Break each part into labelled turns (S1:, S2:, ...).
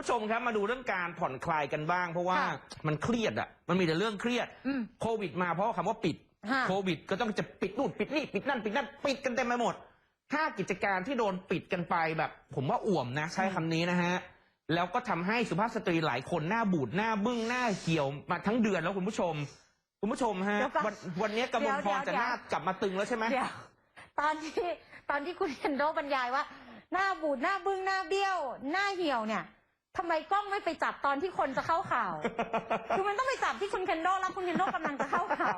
S1: ผู้ชมครับมาดูเรื่องการผ่อนคลายกันบ้าง เพราะว่า
S2: ค่ะ
S1: มันเครียดอะมันมีแต่เรื่องเครียด
S2: อืม
S1: โควิดมาเพราะว่าคำว่าปิด
S2: ค่ะ
S1: โควิด ก็ต้องจะปิดนู่นปิดนี่ปิดนั่นปิดนั่นปิดกันเต็มไปหมดห้ากิจการที่โดนปิดกันไปแบบ ผมว่าอ่วมนะใช้คำนี้นะฮะแล้วก็ทำให้สุภาพสตรีหลายคนหน้าบูดหน้าบึ้งหน้าเหี่ยวมาทั้งเดือนแล้วคุณผู้ชม คุณผู้ชมฮะ
S2: เดี๋ยวก่อน
S1: วันวันนี้กำมลพร
S2: เดี๋
S1: จะ
S2: ยว
S1: หน้ากลับมาตึงแล้วใช่ไหม
S2: เดี๋ยวตอนที่ตอนที่คุณเฮนโดบรรยายว่า หน้าบูดหน้าบึ้งหน้าเบี้ยว หน้าเหี่ยวเนี่ย ทำไมกล้องไม่ไปจับตอนที่คนจะเข้าข่าว คือมันต้องไปจับที่คุณเคนโดแล้วคุณเคนโดกำลังจะเข้าข่าว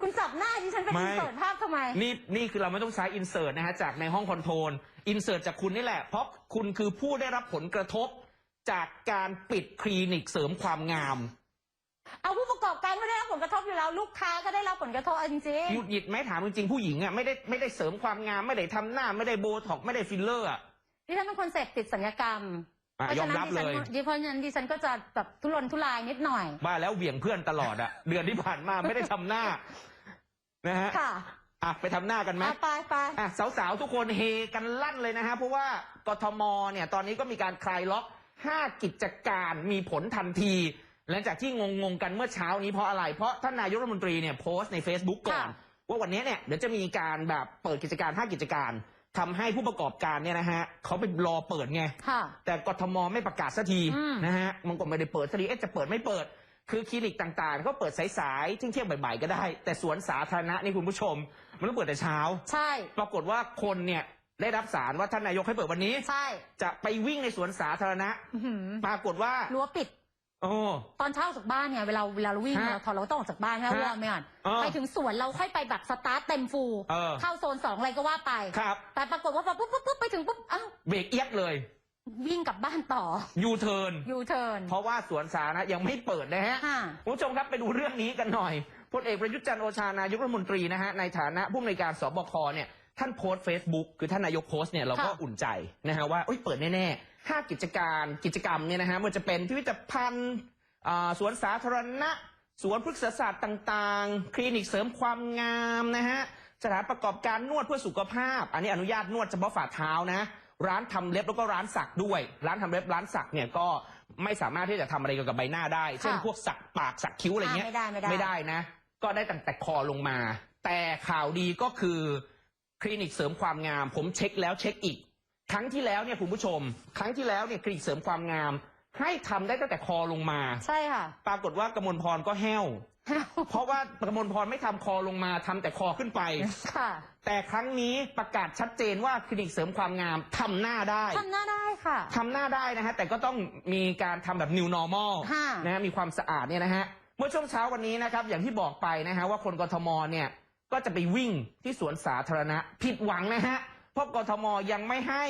S2: คุณจับหน้าดิฉันเป็น
S1: ไม่
S2: อินเสิร์ตภาพทำไม
S1: นี่นี่คือเราไม่ต้องใช้อินเสิร์ตนะฮะจากในห้องคอนโทรลอินเสิร์ตจากคุณนี่แหละ เพราะคุณคือผู้ได้รับผลกระทบ จากการปิดคลินิกเสริมความงาม
S2: เอาผู้ประกอบการไม่ได้รับผลกระทบอยู่แล้ว ลูกค้าก็ได้รับผลกระทบเอาจริง
S1: หงุดหงิดไหมถามจริงๆผู้หญิงอะไม่ได้ไม่ได้เสริมความงาม ไม่ได้ทำหน้า ไม่ได้โบท็อกซ์ไม่ได้ฟิลเลอร์อะ
S2: ๆดิฉันเป็นคนเสพติดสัญญกรรม
S1: อะ
S2: เพราะ
S1: ยอ
S2: ฉะ
S1: ม
S2: นั้น
S1: รับ
S2: ดิฉั
S1: เล
S2: น
S1: ย
S2: เพราะฉะนั้นดิฉันก็จะแบบทุรนทุรายนิดหน่อย
S1: บ้าแล้วเหวี่ยงเพื่อนตลอดอะเดือนที่ผ่านมาไม่ได้ทำหน้า นะฮะ
S2: ค่ะ
S1: อะไปทำหน้ากันไหม
S2: เอาไปไป
S1: อะสาวๆ ทุกคนเฮกันลั่นเลยนะฮะ เพราะว่ากทมเนี่ยตอนนี้ก็มีการคลายล็อก 5 กิจการมีผลทันที หลังจากที่งงๆ กันเมื่อเช้านี้เพราะอะไร เพราะท่านนายกรัฐมนตรีเนี่ยโพสต์ใน Facebook ก่อน
S2: ค่ะ
S1: ว่าวันนี้เนี่ยเดี๋ยวจะมีการแบบเปิดกิจการ 5 กิจการ ทำให้ผู้ประกอบการเนี่ยนะฮะเขาไปรอเปิดไง
S2: ค่ะ
S1: แต่กทมไม่ประกาศสักที
S2: อืม
S1: นะฮะมันก็ไม่ได้เปิดสักทีเอ๊ะจะเปิดไม่เปิด คือคลินิกต่างๆก็เปิดสายๆเที่ยงๆบ่ายๆก็ได้ แต่สวนสาธารณะนี่คุณผู้ชม มันต้องเปิดแต่เช้า
S2: ใช่
S1: ปรากฏว่าคนเนี่ยได้รับสารว่าท่านนายกให้เปิดวันนี้
S2: ใช่
S1: จะไปวิ่งในสวนสาธารณะ
S2: อื้อหือ
S1: ปรากฏว่า
S2: รั้วปิด
S1: โอ้
S2: ตอนเช้าออกจากบ้านเนี่ยเวลาเวลาเราวิ่ง
S1: ฮะ
S2: เราถอดเราต้องออกจากบ้านใช่ไหม
S1: ฮะ
S2: วอร์มไปก่อน
S1: เออ
S2: ไปถึงสวนเราค่อยไปแบบสตาร์ทเต็มฟูล
S1: เออ
S2: เข้าโซนสองอะไรก็ว่าไป
S1: ครับ
S2: แต่ปรากฏว่าพอปุ๊บปุ๊บปุ๊บไปถึงปุ๊บอ้าว
S1: เบรกเอียดเลย
S2: วิ่งกลับบ้านต่อ
S1: ยูเทิร์น
S2: ยูเทิร์น
S1: เพราะว่าสวนสาธารณะยังไม่เปิดนะฮะ
S2: ค่ะ
S1: คุณผู้ชมครับไปดูเรื่องนี้กันหน่อยพลเอกประยุทธ์จันทร์โอชานายกรัฐมนตรีนะฮะในฐานะผู้อำนวยการสบคเนี่ย ท่านโพสต์ Facebook คือท่านนายกโพสต์เนี่ยเราก็
S2: ค่ะ
S1: อุ่นใจนะฮะว่าเอ้ยเปิดแน่ๆห้ากิจการกิจกรรมเนี่ยนะฮะมันจะเป็นพิพิธภัณฑ์อ่าสวนสาธารณะ สวนพฤกษศาสตร์ต่างๆ คลินิกเสริมความงามนะฮะสถานประกอบการนวดเพื่อสุขภาพ อันนี้อนุญาตนวดเฉพาะฝ่าเท้านะ ร้านทำเล็บแล้วก็ร้านสักด้วย ร้านทำเล็บร้านสักเนี่ยก็ไม่สามารถที่จะทำอะไรเกี่ยวกับใบหน้าได้ เช่น
S2: ค่ะ
S1: พวกสักปากสักคิ้วอะไรเงี้ย
S2: อ่าไม่ได้ไม่ได้
S1: ไม่ได้นะ ก็ได้ตั้งแต่คอลงมา แต่ข่าวดีก็คือ คลินิกเสริมความงาม ผมเช็คแล้วเช็คอีก ครั้งที่แล้วเนี่ยคุณผู้ชม ครั้งที่แล้วเนี่ยคลินิกเสริมความงาม ให้ทำได้ตั้งแต่คอลงมา
S2: ใช่ค่ะ
S1: ปรากฏว่ากมลพรก็แห้ว เพราะว่ากมลพรไม่ทำคอลงมาทำแต่คอขึ้นไป
S2: ค่ะ
S1: แต่ครั้งนี้ประกาศชัดเจนว่าคลินิกเสริมความงามทำหน้าได้
S2: ทำหน้าได้ค่ะ
S1: ทำหน้าได้นะฮะแต่ก็ต้องมีการทำแบบ new normal
S2: ค่ะ
S1: นะฮะมีความสะอาดเนี่ยนะฮะเมื่อช่วงเช้าวันนี้นะครับอย่างที่บอกไปนะฮะว่าคนกทมเนี่ย ก็จะไปวิ่งที่สวนสาธารณะ ผิดหวังนะฮะ เพราะกทมยังไม่ให้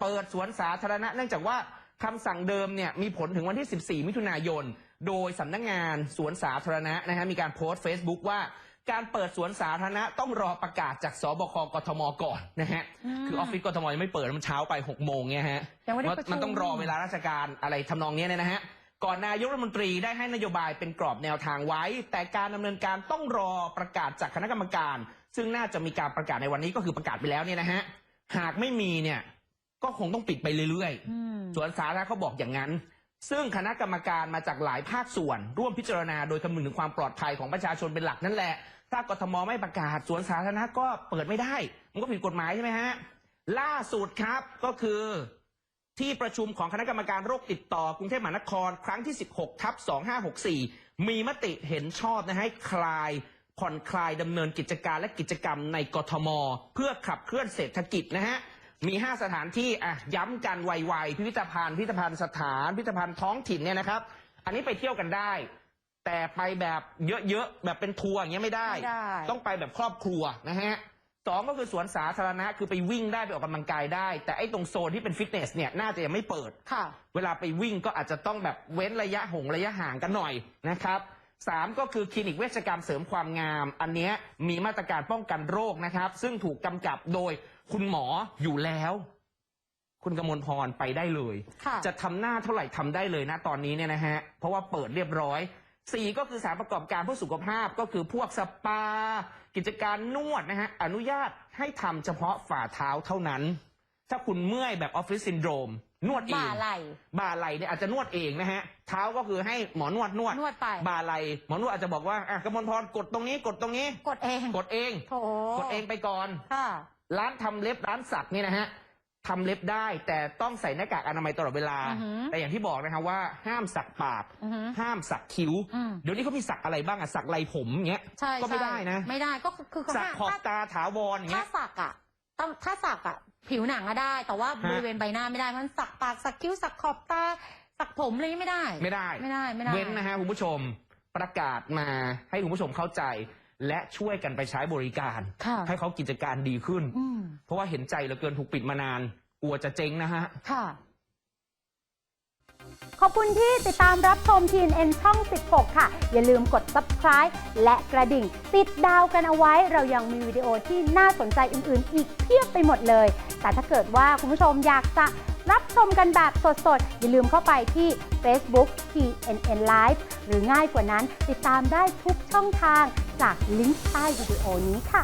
S1: เปิดสวนสาธารณะ เนื่องจากว่าคำสั่งเดิมเนี่ยมีผลถึงวันที่ 14 มิถุนายน โดยสำนักงานสวนสาธารณะนะฮะมีการโพสต์ Facebook ว่าการเปิดสวนสาธารณะต้องรอประกาศจากสบคกทมก่อนนะฮะ
S2: อืม
S1: คือออฟฟิศกทมยังไม่เปิดมันเช้าไป6โมงเนี่ยฮะ
S2: ยังไม่ได้ประชุม
S1: มันต้องรอเวลาราชการอะไรทำนองเนี้ยเนี่ยนะฮะ ก่อนนายกรัฐมนตรีได้ให้นโยบายเป็นกรอบแนวทางไว้ แต่การดำเนินการต้องรอประกาศจากคณะกรรมการ ซึ่งน่าจะมีการประกาศในวันนี้ก็คือประกาศไปแล้วเนี่ยนะฮะหากไม่มีเนี่ยก็คงต้องปิดไปเรื่อยๆ
S2: อืม
S1: สวนสาธารณะเขาบอกอย่างนั้น ซึ่งคณะกรรมการมาจากหลายภาคส่วน ร่วมพิจารณาโดยคำนึงถึงความปลอดภัยของประชาชนเป็นหลักนั่นแหละ ถ้ากทมไม่ประกาศสวนสาธารณะก็เปิดไม่ได้ มันก็ผิดกฎหมายใช่ไหมฮะล่าสุดครับก็คือ ที่ประชุมของคณะกรรมการโรคติดต่อกรุงเทพมหานคร ครั้งที่ 16ทับ2564 มีมติเห็นชอบนะให้คลายผ่อนคลายดำเนินกิจการและกิจกรรมในกทม เพื่อขับเคลื่อนเศรษฐกิจนะฮะมี 5 สถานที่อะย้ำกันไวๆพิพิธภัณฑ์พิพิธภัณฑ์สถาน พิพิธภัณฑ์ท้องถิ่นเนี่ยนะครับ อันนี้ไปเที่ยวกันได้ แต่ไปแบบเยอะๆแบบเป็นทัวร์อย่างเงี้ยไม่ได้
S2: ไม่ได้
S1: ต้องไปแบบครอบครัวนะฮะ สองก็คือสวนสาธารณะคือไปวิ่งได้ไปออกกำลังกายได้ แต่ไอ้ตรงโซนที่เป็นฟิตเนสเนี่ยน่าจะยังไม่เปิด
S2: ค่ะ
S1: เวลาไปวิ่งก็อาจจะต้องแบบเว้นระยะห่งระยะห่างกันหน่อยนะครับสามก็คือคลินิกเวชกรรมเสริมความงาม อันเนี้ยมีมาตรการป้องกันโรคนะครับ ซึ่งถูกกำกับโดยคุณหมออยู่แล้ว คุณกมลพรไปได้เลย
S2: ค่ะ
S1: จะทำหน้าเท่าไหร่ทำได้เลยนะตอนนี้เนี่ยนะฮะเพราะว่าเปิดเรียบร้อย สี่ก็คือสถารประกอบการเพื่อสุขภาพก็คือพวกสปา กิจการนวดนะฮะอนุญาตให้ทำเฉพาะฝ่าเท้าเท่านั้น ถ้าคุณเมื่อยแบบออฟฟิศซินโดรมนวดเอง
S2: บ่าไหล่
S1: บ่าไหล่เนี่ยอาจจะนวดเองนะฮะ เท้าก็คือให้หมอนวดนวด
S2: นวดไป
S1: บ่าไหล่หมอนวดอาจจะบอกว่าอะกมลพรกดตรงนี้กดตรงนี้
S2: กดเอง
S1: กดเอง
S2: โถ
S1: กดเองไปก่อน
S2: ค่ะ
S1: ร้านทำเล็บร้านสักนี่นะฮะ ทำเล็บได้แต่ต้องใส่หน้ากากอนามัยตลอดเวลา
S2: อือหือ
S1: แต่อย่างที่บอกนะครับว่าห้ามสักปาก
S2: อือหือ
S1: ห้ามสักคิ้ว
S2: อืม
S1: เดี๋ยวนี้เขามีสักอะไรบ้างอะสักไหลผมเงี้ย
S2: ใช่
S1: ก็ไม่
S2: ใช่
S1: ได้นะ
S2: ไม่ได้ก็คือคือ
S1: สักขอบ
S2: ถ้า
S1: ตาถาวรอย่าง
S2: ถ้า
S1: เงี้ย
S2: สักอะต้องถ้าสักอะผิวหนังอะได้ แต่ว่า
S1: ฮะ
S2: บริเวณใบหน้าไม่ได้เพราะฉะนั้นสักปากสักคิ้วสักขอบตาสักผมอะไรอย่างงี้ไม่ได้
S1: ไม่ได้
S2: ไม่ได้ไม่ได้
S1: เว้นนะฮะคุณผู้ชมประกาศมาให้คุณผู้ชมเข้าใจ และช่วยกันไปใช้บริการ
S2: ค่ะ
S1: ให้เขากิจการดีขึ้น
S2: อืม
S1: เพราะว่าเห็นใจเหลือเกินถูกปิดมานานกลัวจะเจ๊งนะฮะ
S2: ค่ะ
S3: ขอบคุณที่ติดตามรับชม TNN ช่อง 16 ค่ะ อย่าลืมกด subscribe และกระดิ่ง ติดดาวกันเอาไว้ เรายังมีวิดีโอที่น่าสนใจอื่น ๆ อีกเพียบไปหมดเลย แต่ถ้าเกิดว่าคุณผู้ชมอยากจะรับชมกันแบบสด ๆ อย่าลืมเข้าไปที่ Facebook TNN Live หรือง่ายกว่านั้นติดตามได้ทุกช่องทาง จากลิงก์ใต้วิดีโอนี้ค่ะ